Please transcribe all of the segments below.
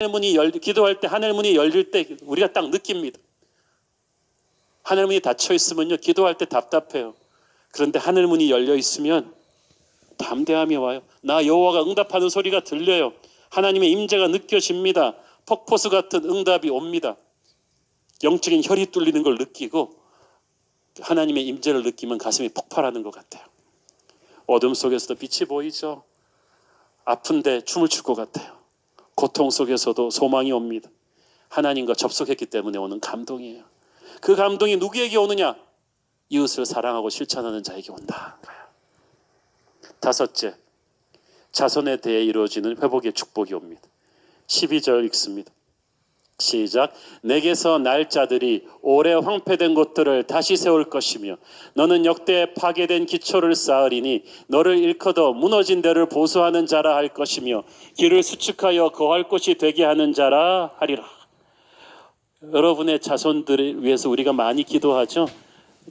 하늘 문이 열 기도할 때 하늘 문이 열릴 때 우리가 딱 느낍니다. 하늘 문이 닫혀 있으면요 기도할 때 답답해요. 그런데 하늘 문이 열려 있으면 담대함이 와요. 나 여호와가 응답하는 소리가 들려요. 하나님의 임재가 느껴집니다. 폭포수 같은 응답이 옵니다. 영적인 혈이 뚫리는 걸 느끼고 하나님의 임재를 느끼면 가슴이 폭발하는 것 같아요. 어둠 속에서도 빛이 보이죠. 아픈데 춤을 출 것 같아요. 고통 속에서도 소망이 옵니다. 하나님과 접속했기 때문에 오는 감동이에요. 그 감동이 누구에게 오느냐? 이웃을 사랑하고 실천하는 자에게 온다. 다섯째, 자손에 대해 이루어지는 회복의 축복이 옵니다. 12절 읽습니다. 시작. 내게서 날 자들이 오래 황폐된 곳들을 다시 세울 것이며 너는 역대 파괴된 기초를 쌓으리니 너를 일컬어 무너진 데를 보수하는 자라 할 것이며 길을 수축하여 거할 곳이 되게 하는 자라 하리라. 여러분의 자손들을 위해서 우리가 많이 기도하죠.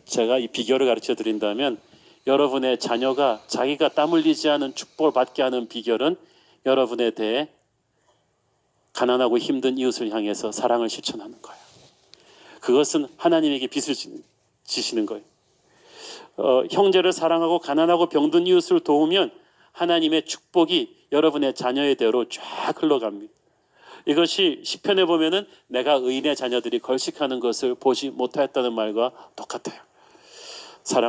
제가 이 비결을 가르쳐 드린다면 여러분의 자녀가 자기가 땀 흘리지 않은 축복을 받게 하는 비결은 여러분에 대해 가난하고 힘든 이웃을 향해서 사랑을 실천하는 거예요. 그것은 하나님에게 빚을 지- 지시는 거예요. 어, 형제를 사랑하고 가난하고 병든 이웃을 도우면 하나님의 축복이 여러분의 자녀의 대로 쫙 흘러갑니다. 이것이 시편에 보면은 내가 의인의 자녀들이 걸식하는 것을 보지 못하였다는 말과 똑같아요. 사랑